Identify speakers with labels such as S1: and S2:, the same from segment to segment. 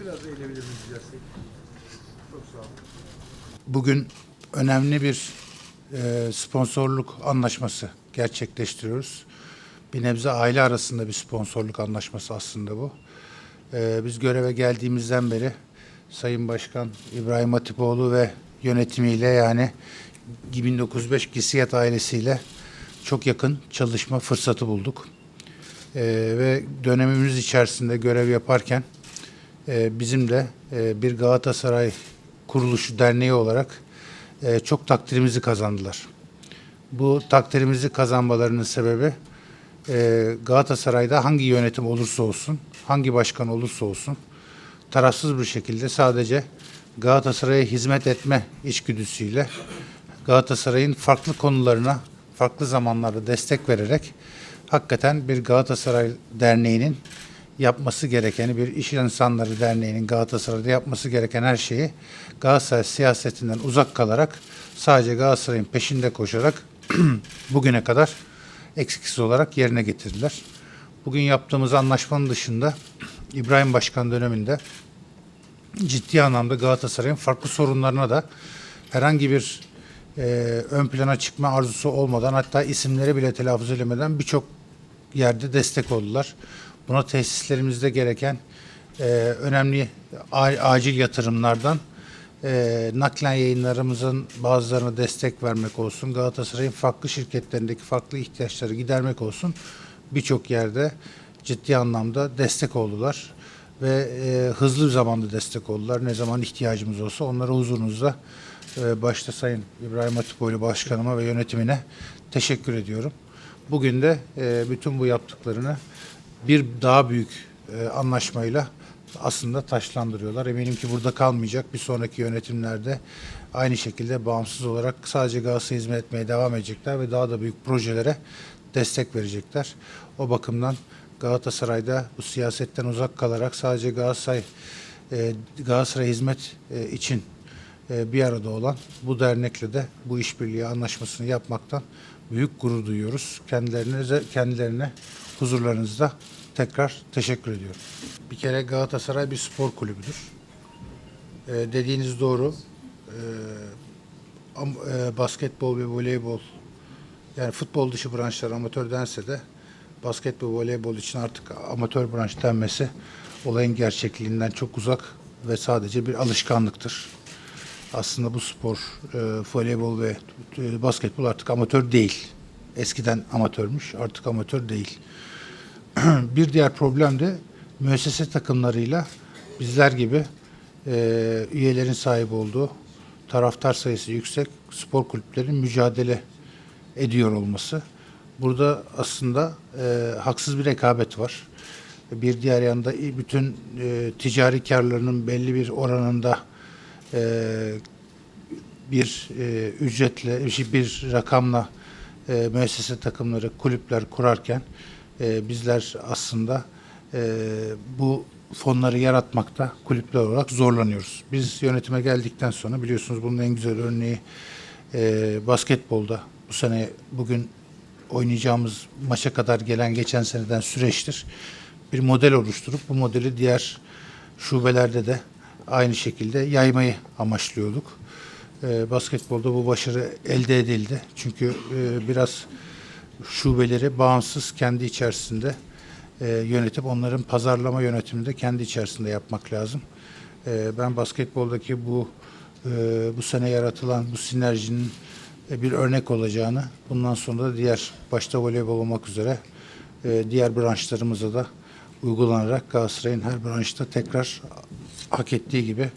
S1: Biraz eğilebilir miyiz? Çok sağ olun.
S2: Bugün önemli bir e, sponsorluk anlaşması gerçekleştiriyoruz. Bir nebze aile arasında bir sponsorluk anlaşması aslında bu. E, biz göreve geldiğimizden beri Sayın Başkan İbrahim Hatipoğlu ve yönetimiyle yani 1905 Gisiyat ailesiyle çok yakın çalışma fırsatı bulduk. E, ve dönemimiz içerisinde görev yaparken bizim de e, bir Galatasaray Kuruluşu Derneği olarak e, çok takdirimizi kazandılar. Bu takdirimizi kazanmalarının sebebi e, Galatasaray'da hangi yönetim olursa olsun, hangi başkan olursa olsun tarafsız bir şekilde sadece Galatasaray'a hizmet etme içgüdüsüyle Galatasaray'ın farklı konularına farklı zamanlarda destek vererek hakikaten bir Galatasaray Derneği'nin yapması gerekeni bir iş insanları derneğinin Galatasaray'da yapması gereken her şeyi Galatasaray siyasetinden uzak kalarak sadece Galatasaray'ın peşinde koşarak bugüne kadar eksiksiz olarak yerine getirdiler. Bugün yaptığımız anlaşmanın dışında İbrahim Başkan döneminde ciddi anlamda Galatasaray'ın farklı sorunlarına da herhangi bir e, ön plana çıkma arzusu olmadan hatta isimleri bile telaffuz edemeden birçok yerde destek oldular. Buna tesislerimizde gereken e, önemli acil yatırımlardan e, naklen yayınlarımızın bazılarına destek vermek olsun, Galatasaray'ın farklı şirketlerindeki farklı ihtiyaçları gidermek olsun birçok yerde ciddi anlamda destek oldular ve e, hızlı bir zamanda destek oldular. Ne zaman ihtiyacımız olsa onlara huzurunuzda e, başta Sayın İbrahim Hatipoğlu Başkanıma ve yönetimine teşekkür ediyorum. Bugün de e, bütün bu yaptıklarını bir daha büyük e, anlaşmayla aslında taşlandırıyorlar. Eminim ki burada kalmayacak. Bir sonraki yönetimlerde aynı şekilde bağımsız olarak sadece Galatasaray'a hizmet etmeye devam edecekler ve daha da büyük projelere destek verecekler. O bakımdan Galatasaray'da bu siyasetten uzak kalarak sadece Galatasaray e, Galatasaray hizmet e, için e, bir arada olan bu dernekle de bu işbirliği anlaşmasını yapmaktan büyük gurur duyuyoruz. Kendilerine kendilerine huzurlarınızda tekrar teşekkür ediyorum. Bir kere Galatasaray bir spor kulübüdür. E, dediğiniz doğru. E, am- e, basketbol ve voleybol yani futbol dışı branşlar amatör dense de basket ve voleybol için artık amatör branş denmesi olayın gerçekliğinden çok uzak ve sadece bir alışkanlıktır. Aslında bu spor, e, voleybol ve e, basketbol artık amatör değil. Eskiden amatörmüş, artık amatör değil. bir diğer problem de müessese takımlarıyla bizler gibi e, üyelerin sahip olduğu taraftar sayısı yüksek spor kulüplerin mücadele ediyor olması. Burada aslında e, haksız bir rekabet var. Bir diğer yanda bütün e, ticari karlarının belli bir oranında e, bir e, ücretle, bir rakamla e, müessese takımları, kulüpler kurarken e, bizler aslında e, bu fonları yaratmakta kulüpler olarak zorlanıyoruz. Biz yönetime geldikten sonra biliyorsunuz bunun en güzel örneği e, basketbolda bu sene bugün oynayacağımız maça kadar gelen geçen seneden süreçtir. Bir model oluşturup bu modeli diğer şubelerde de aynı şekilde yaymayı amaçlıyorduk. E, basketbolda bu başarı elde edildi. Çünkü e, biraz şubeleri bağımsız kendi içerisinde e, yönetip onların pazarlama yönetimini de kendi içerisinde yapmak lazım. E, ben basketboldaki bu e, bu sene yaratılan bu sinerjinin e, bir örnek olacağını bundan sonra da diğer başta voleybol olmak üzere e, diğer branşlarımıza da uygulanarak Galatasaray'ın her branşta tekrar hak ettiği gibi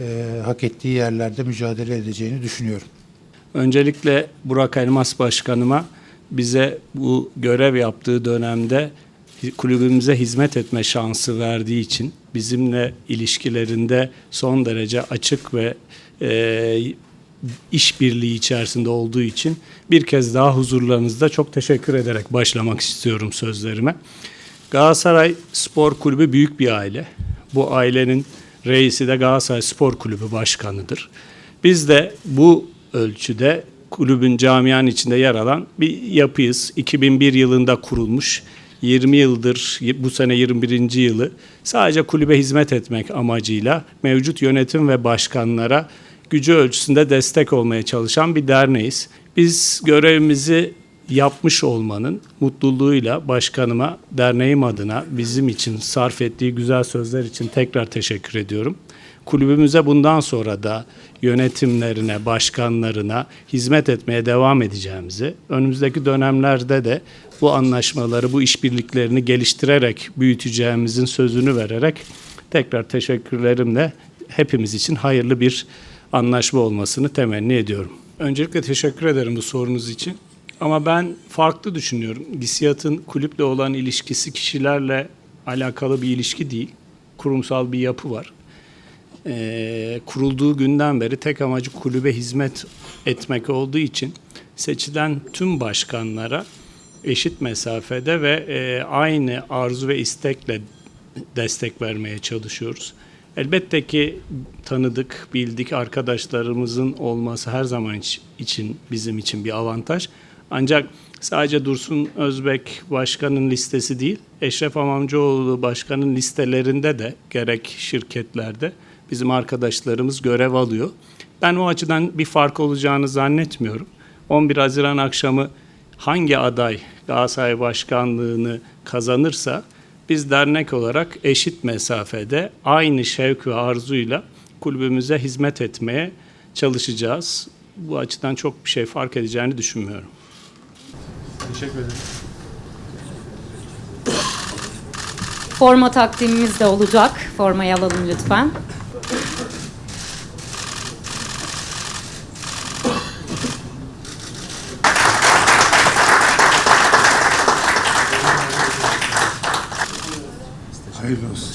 S2: e, hak ettiği yerlerde mücadele edeceğini düşünüyorum.
S3: Öncelikle Burak Elmas Başkanıma bize bu görev yaptığı dönemde kulübümüze hizmet etme şansı verdiği için bizimle ilişkilerinde son derece açık ve e, işbirliği içerisinde olduğu için bir kez daha huzurlarınızda çok teşekkür ederek başlamak istiyorum sözlerime. Galatasaray Spor Kulübü büyük bir aile. Bu ailenin reisi de Galatasaray Spor Kulübü başkanıdır. Biz de bu ölçüde kulübün camianın içinde yer alan bir yapıyız. 2001 yılında kurulmuş 20 yıldır, bu sene 21. yılı sadece kulübe hizmet etmek amacıyla mevcut yönetim ve başkanlara gücü ölçüsünde destek olmaya çalışan bir derneğiz. Biz görevimizi yapmış olmanın mutluluğuyla başkanıma, derneğim adına bizim için sarf ettiği güzel sözler için tekrar teşekkür ediyorum. Kulübümüze bundan sonra da yönetimlerine, başkanlarına hizmet etmeye devam edeceğimizi, önümüzdeki dönemlerde de bu anlaşmaları, bu işbirliklerini geliştirerek büyüteceğimizin sözünü vererek tekrar teşekkürlerimle hepimiz için hayırlı bir anlaşma olmasını temenni ediyorum. Öncelikle teşekkür ederim bu sorunuz için. Ama ben farklı düşünüyorum. GİSİAD'ın kulüple olan ilişkisi kişilerle alakalı bir ilişki değil. Kurumsal bir yapı var. Ee, kurulduğu günden beri tek amacı kulübe hizmet etmek olduğu için seçilen tüm başkanlara eşit mesafede ve e, aynı arzu ve istekle destek vermeye çalışıyoruz. Elbette ki tanıdık, bildik arkadaşlarımızın olması her zaman iç- için bizim için bir avantaj. Ancak sadece Dursun Özbek başkanın listesi değil, Eşref Amamcıoğlu başkanın listelerinde de gerek şirketlerde bizim arkadaşlarımız görev alıyor. Ben o açıdan bir fark olacağını zannetmiyorum. 11 Haziran akşamı hangi aday Galatasaray Başkanlığını kazanırsa biz dernek olarak eşit mesafede aynı şevk ve arzuyla kulübümüze hizmet etmeye çalışacağız. Bu açıdan çok bir şey fark edeceğini düşünmüyorum.
S1: Teşekkür ederim.
S4: Forma takdimimiz de olacak. Formayı alalım lütfen.
S2: Hayırlı olsun.